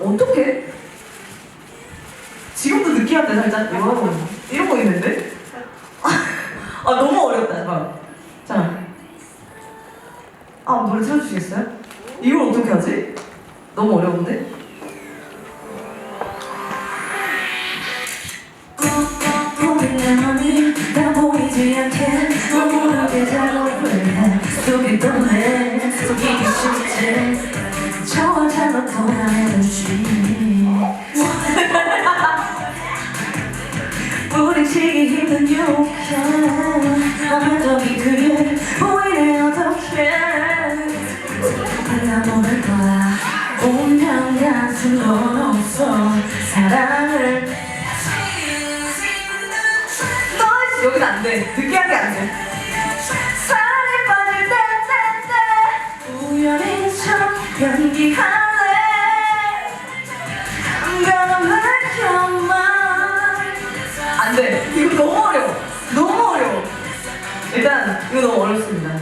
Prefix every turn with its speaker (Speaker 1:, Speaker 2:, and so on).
Speaker 1: 어떻게? 지금도 느끼한데 살짝 이거 이런 거 있는데? 아 너무 어렵다 잠깐. 자, 아 노래 틀어주시겠어요? 이걸 어떻게 하지? 너무 어려운데?
Speaker 2: 속이 쉽지 저와 잘못 돌아야지 뿌리치기 힘든 남의 덕이 그게 보이네 어떡해 나 모를 거야 운명 같은 건 없어 사랑을
Speaker 1: 너 여기는 안 돼. 느끼하게 안 돼.
Speaker 2: 사랑에 빠질 때때때 우연인 척 연기할래
Speaker 1: 이거 너무 어려워. 너무 어려워. 일단 이거 너무 어렵습니다.